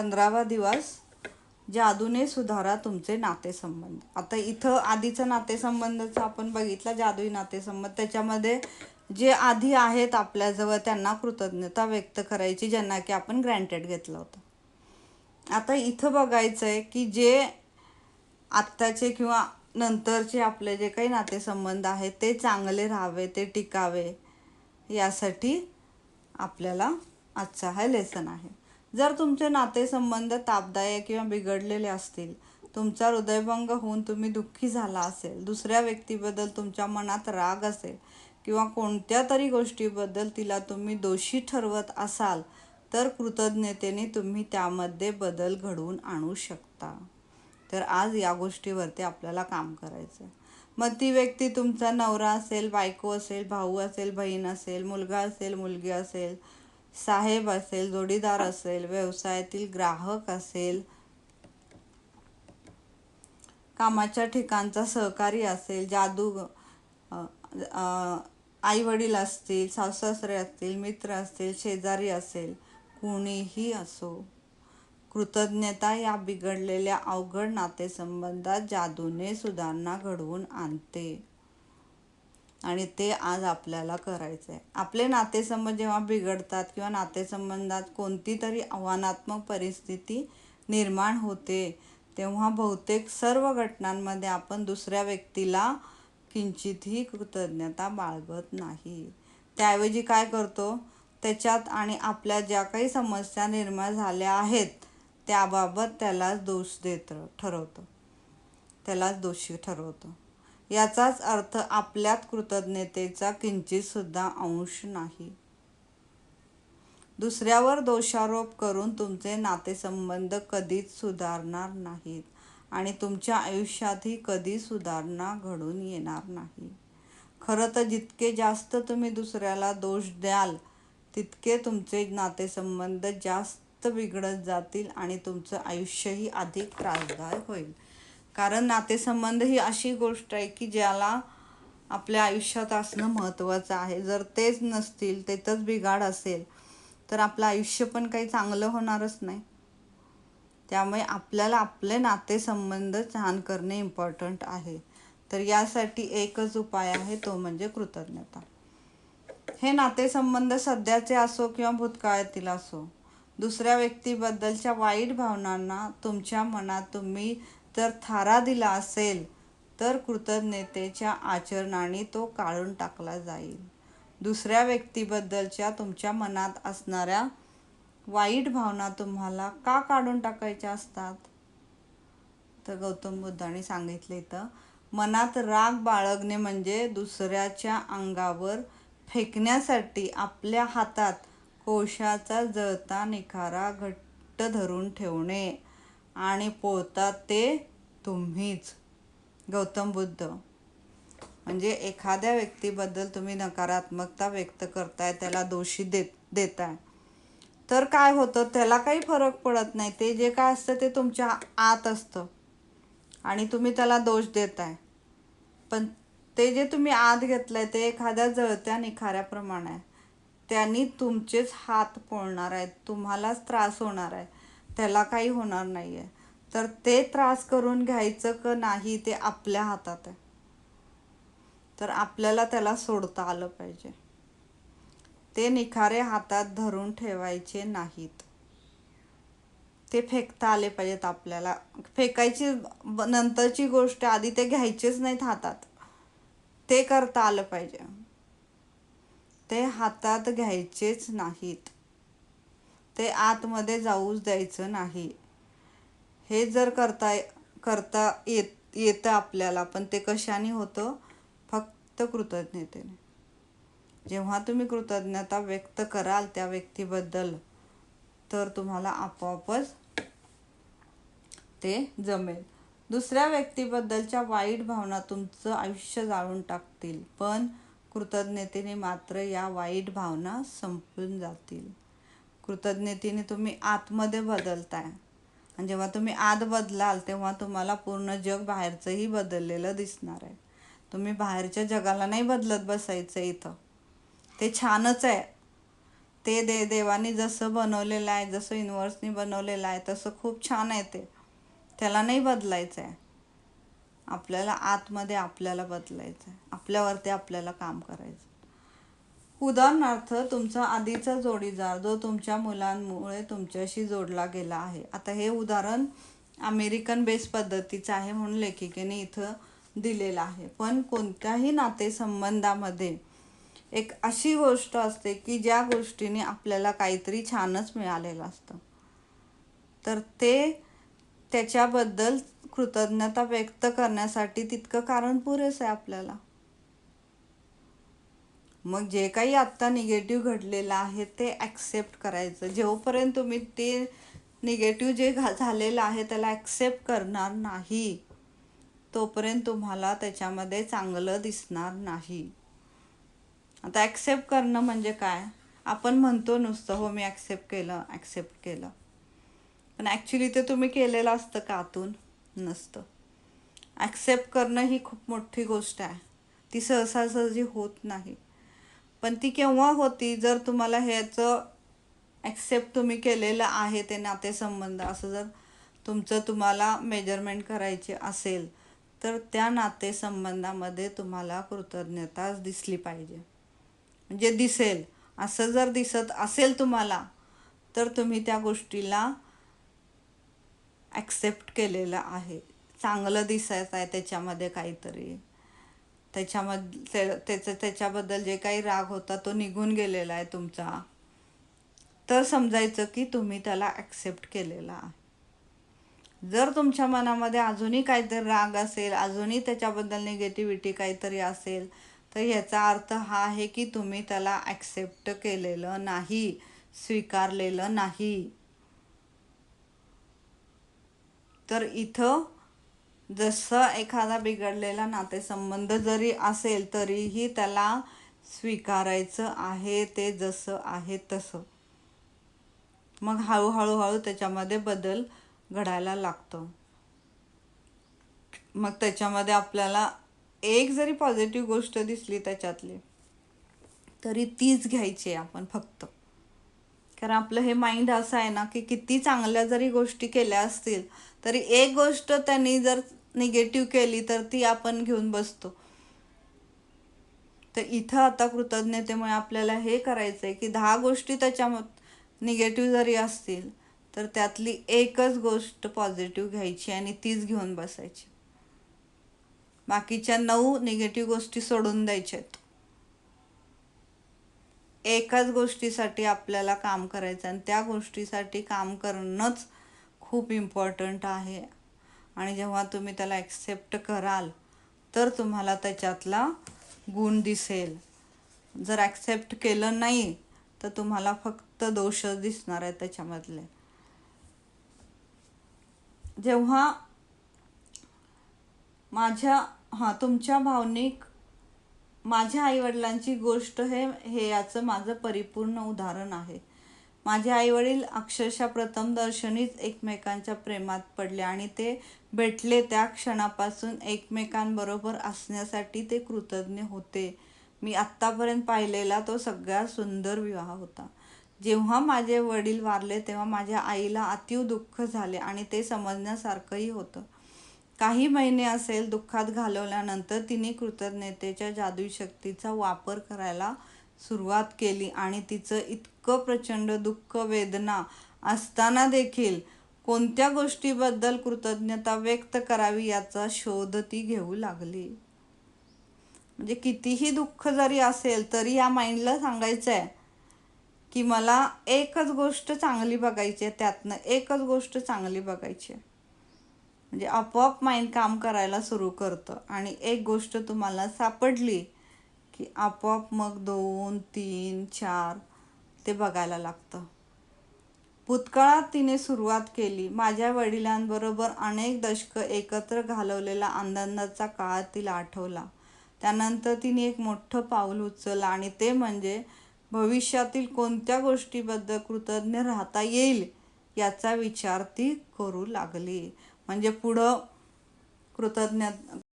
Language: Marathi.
पंधरावा दिवस जादूने सुधारा तुमचे नातेसंबंध. आता इथं आधीचं नातेसंबंधचं आपण बघितलं जादुई नातेसंबंध. त्याच्यामध्ये जे आधी आहेत आपल्याजवळ त्यांना कृतज्ञता व्यक्त करायची ज्यांना की आपण ग्रँटेड घेतलं होतं. आता इथं बघायचं आहे की जे आत्ताचे किंवा नंतरचे आपले जे काही नातेसंबंध आहेत ते चांगले राहावे ते टिकावे यासाठी आपल्याला आजचा हा लेसन आहे. जर तुमचे नातेसंबंध तापदायक किंवा बिघडलेले असतील तुमचा हृदयभंग होऊन तुम्ही दुःखी झाला असेल दुसऱ्या व्यक्तीबद्दल तुमच्या मनात राग असेल किंवा कोणत्या तरी गोष्टीबद्दल तिला तुम्ही दोषी ठरवत असाल तर कृतज्ञतेने तुम्ही त्यामध्ये बदल घडवून आणू शकता. तर आज या गोष्टीवरती आपल्याला काम करायचं आहे मग ती व्यक्ती तुमचा नवरा असेल बायको असेल भाऊ असेल बहीण असेल मुलगा असेल मुलगी असेल साहेब असेल जोडीदार असेल व्यवसायातील ग्राहक असेल कामाच्या ठिकाणचा सहकारी असेल जादू आई वडील असतील सासरे असतील मित्र असतील शेजारी असेल कुणीही असो कृतज्ञता या बिघडलेल्या अवघड नातेसंबंधात जादूने सुधारणा घडवून आणते. आणि ते आज आपल्याला करायचं आहे आपले नातेसंबंध जेव्हा बिघडतात किंवा नातेसंबंधात कोणती तरी आव्हानात्मक परिस्थिती निर्माण होते तेव्हा बहुतेक सर्व घटनांमध्ये आपण दुसऱ्या व्यक्तीला किंचितही कृतज्ञता बाळगत नाही. त्याऐवजी काय करतो? त्याच्यात आणि आपल्या ज्या काही समस्या निर्माण झाल्या आहेत त्याबाबत त्यालाच दोष देत ठरवतो. त्यालाच दोषी ठरवतो. याचाच अर्थ आपल्यात कृतज्ञतेचा किंचितसुद्धा अंश नाही. दुसऱ्यावर दोषारोप करून तुमचे नातेसंबंध कधीच सुधारणार नाहीत आणि तुमच्या आयुष्यातही कधी सुधारणा घडून येणार नाही. खरं तर जितके जास्त तुम्ही दुसऱ्याला दोष द्याल तितके तुमचे नातेसंबंध जास्त बिघडत जातील आणि तुमचं आयुष्यही अधिक त्रासदायक होईल. कारण नातेसंबंध ही अशी गोष्ट आहे की ज्याला आपल्या आयुष्यात असणं महत्त्वाचं आहे. जर तेच नसतील तेथंच बिघाड असेल तर आपलं आयुष्य पण काही चांगलं होणारच नाही. त्यामुळे आपल्याला आपले नातेसंबंध छान करणे इम्पॉर्टंट आहे. तर यासाठी एकच उपाय आहे तो म्हणजे कृतज्ञता. हे नातेसंबंध सध्याचे असो किंवा भूतकाळातील असो दुसऱ्या व्यक्तीबद्दलच्या वाईट भावनांना तुमच्या मनात तुम्ही जर थारा दिला असेल तर कृतज्ञतेच्या आचरणाने तो काढून टाकला जाईल. दुसऱ्या व्यक्तीबद्दलच्या तुमच्या मनात असणाऱ्या वाईट भावना तुम्हाला का काढून टाकायच्या असतात? तर गौतम बुद्धाने सांगितले इथं मनात राग बाळगणे म्हणजे दुसऱ्याच्या अंगावर फेकण्यासाठी आपल्या हातात कोशाचा जळता निखारा घट्ट धरून ठेवणे. आणि पोळतात ते तुम्हीच. गौतम बुद्ध. म्हणजे एखाद्या व्यक्तीबद्दल तुम्ही नकारात्मकता व्यक्त करताय त्याला दोषी देत देताय. तर काय होतं त्याला काही फरक पडत नाही. ते जे काय असतं ते तुमच्या आत असतं. आणि तुम्ही त्याला दोष देताय. पण ते जे तुम्ही आत घेतलंय ते एखाद्या जळत्या निखाऱ्याप्रमाणे आहे. त्यांनी तुमचेच हात पोळणार आहेत. तुम्हालाच त्रास होणार आहे. त्याला काही होणार नाही आहे तर ते त्रास करून घ्यायचं का नाही ते आपल्या हातात आहे. तर आपल्याला त्याला सोडता आलं पाहिजे. ते निखारे हातात धरून ठेवायचे नाहीत. ते फेकता आले पाहिजेत आपल्याला. फेकायची नंतरची गोष्ट आधी ते घ्यायचेच नाहीत हातात. ते करता आलं पाहिजे. ते हातात घ्यायचेच नाहीत. ते आतमध्ये जाऊच द्यायचं नाही. हे जर करता करता येत येतं आपल्याला पण ते कशाने होतं? फक्त कृतज्ञतेने. जेव्हा तुम्ही कृतज्ञता व्यक्त कराल त्या व्यक्तीबद्दल तर तुम्हाला आपोआपच ते जमेल. दुसऱ्या व्यक्तीबद्दलच्या वाईट भावना तुमचं आयुष्य जाळून टाकतील पण कृतज्ञतेने मात्र या वाईट भावना संपून जातील. कृतज्ञतेने तुम्ही आतमध्ये बदलताय. आणि जेव्हा तुम्ही आत बदलाल तेव्हा तुम्हाला पूर्ण जग बाहेरचंही बदललेलं दिसणार आहे. तुम्ही बाहेरच्या जगाला नाही बदलत बसायचं इथं. ते छानच आहे. ते दे देवाने जसं बनवलेलं आहे जसं युनिवर्सनी बनवलेलं आहे तसं खूप छान आहे ते. त्याला नाही बदलायचं आहे आपल्याला आतमध्ये आपल्याला बदलायचं आहे आपल्यावरती आपल्याला काम करायचं उदाहरणार्थ तुमचा आधीचा जोडीदार जो तुमच्या मुलांमुळे तुमच्याशी जोडला गेला आहे. आता हे उदाहरण अमेरिकन बेस पद्धतीचं आहे म्हणून लेखिकेने इथं दिलेलं आहे. पण कोणत्याही नातेसंबंधामध्ये एक अशी गोष्ट असते की ज्या गोष्टीने आपल्याला काहीतरी छानच मिळालेलं असतं. तर ते त्याच्याबद्दल कृतज्ञता व्यक्त करण्यासाठी तितकं कारण पुरेसं आहे आपल्याला. मग जे काही आत्ता निगेटिव्ह घडलेलं आहे ते ॲक्सेप्ट करायचं. जेवपर्यंत तुम्ही ते निगेटिव्ह जे घा झालेलं आहे त्याला ॲक्सेप्ट करणार नाही तोपर्यंत तुम्हाला त्याच्यामध्ये चांगलं दिसणार नाही. आता ॲक्सेप्ट करणं म्हणजे काय? आपण म्हणतो नुसतं हो मी ॲक्सेप्ट केलं ॲक्सेप्ट केलं. पण ॲक्च्युली ते तुम्ही केलेलं असतं का आतून? नसतं. ॲक्सेप्ट करणं ही खूप मोठी गोष्ट आहे. ती सहसासहजी होत नाही. पण ती केव्हा होती? जर तुम्हाला ह्याचं ॲक्सेप्ट तुम्ही केलेलं आहे ते नातेसंबंध असं जर तुमचं तुम्हाला मेजरमेंट करायचे असेल तर त्या नातेसंबंधामध्ये तुम्हाला कृतज्ञताच दिसली पाहिजे. म्हणजे दिसेल. असं जर दिसत असेल तुम्हाला तर तुम्ही त्या गोष्टीला ॲक्सेप्ट केलेलं आहे. चांगलं दिसायचं आहे त्याच्यामध्ये काहीतरी. त्याच्यामध्ये त्याचं त्याच्याबद्दल जे काही राग होता तो निघून गेलेला आहे तुमचा. तर समजायचं की तुम्ही त्याला ॲक्सेप्ट केलेला जर तुमच्या मनामध्ये अजूनही काहीतरी राग असेल अजूनही त्याच्याबद्दल निगेटिव्हिटी काहीतरी असेल तर ह्याचा अर्थ हा आहे की तुम्ही त्याला ॲक्सेप्ट केलेलं नाही स्वीकारलेलं नाही. तर इथं जसं एखादा बिघडलेला नातेसंबंध जरी असेल तरीही त्याला स्वीकारायचं आहे ते जसं आहे तसं. मग हळूहळूहळू त्याच्यामध्ये बदल घडायला लागतो. मग त्याच्यामध्ये आपल्याला एक जरी पॉझिटिव्ह गोष्ट दिसली त्याच्यातली तरी तीच घ्यायची आपण फक्त. कारण आपलं हे माइंड असं आहे ना की किती चांगल्या जरी गोष्टी केल्या असतील तरी एक गोष्ट त्यांनी जर निगेटिव्ह केली तर ती आपण घेऊन बसतो. तर इथं आता कृतज्ञतेमुळे आपल्याला हे करायचं आहे की दहा गोष्टी त्याच्या निगेटिव्ह जरी असतील तर त्यातली एकच गोष्ट पॉझिटिव्ह घ्यायची आणि तीच घेऊन बसायची. बाकीच्या नऊ निगेटिव्ह गोष्टी सोडून द्यायच्यात. एकाच गोष्टीसाठी आपल्याला काम करायचं आणि त्या गोष्टीसाठी काम करणंच खूप इम्पॉर्टंट आहे. आणि जेव्हा तुम्ही त्याला ॲक्सेप्ट कराल तर तुम्हाला त्याच्यातला गुण दिसेल. जर ॲक्सेप्ट केलं नाही तर तुम्हाला फक्त दोष दिसणार आहे त्याच्यामधले. जेव्हा माझ्या हां तुमच्या भावनिक माझ्या आईवडिलांची गोष्ट हे हे याचं माझं परिपूर्ण उदाहरण आहे. माझे आईवडील अक्षरशः प्रथम दर्शनीच एकमेकांच्या प्रेमात पडले आणि ते भेटले त्या क्षणापासून एकमेकांबरोबर असण्यासाठी ते कृतज्ञ होते. मी आत्तापर्यंत पाहिलेला तो सगळ्यात सुंदर विवाह होता. जेव्हा माझे वडील वारले तेव्हा माझ्या आईला अतीव दुःख झाले आणि ते समजण्यासारखंही होतं. काही महिने असेल दुःखात घालवल्यानंतर तिने कृतज्ञतेच्या जादू शक्तीचा वापर करायला सुरुवात केली आणि तिचं इतकं प्रचंड दुःख वेदना असताना देखील कोणत्या गोष्टीबद्दल कृतज्ञता व्यक्त करावी याचा शोध ती घेऊ लागली. म्हणजे कितीही दुःख जरी असेल तरी या माइंडला सांगायचं आहे की मला एकच गोष्ट चांगली बघायची आहे त्यातनं एकच गोष्ट चांगली बघायची आहे. म्हणजे आपोआप माइंड काम करायला सुरू करतं आणि एक गोष्ट तुम्हाला सापडली की आपोआप मग दोन तीन चार ते बघायला लागतं. भूतकाळात तिने सुरुवात केली. माझ्या वडिलांबरोबर अनेक दशकं एकत्र घालवलेला आनंदाचा काळ तिला आठवला. त्यानंतर तिने एक मोठं पाऊल उचललं आणि ते म्हणजे भविष्यातील कोणत्या गोष्टीबद्दल कृतज्ञ राहता येईल याचा विचार ती करू लागली. म्हणजे पुढं कृतज्ञ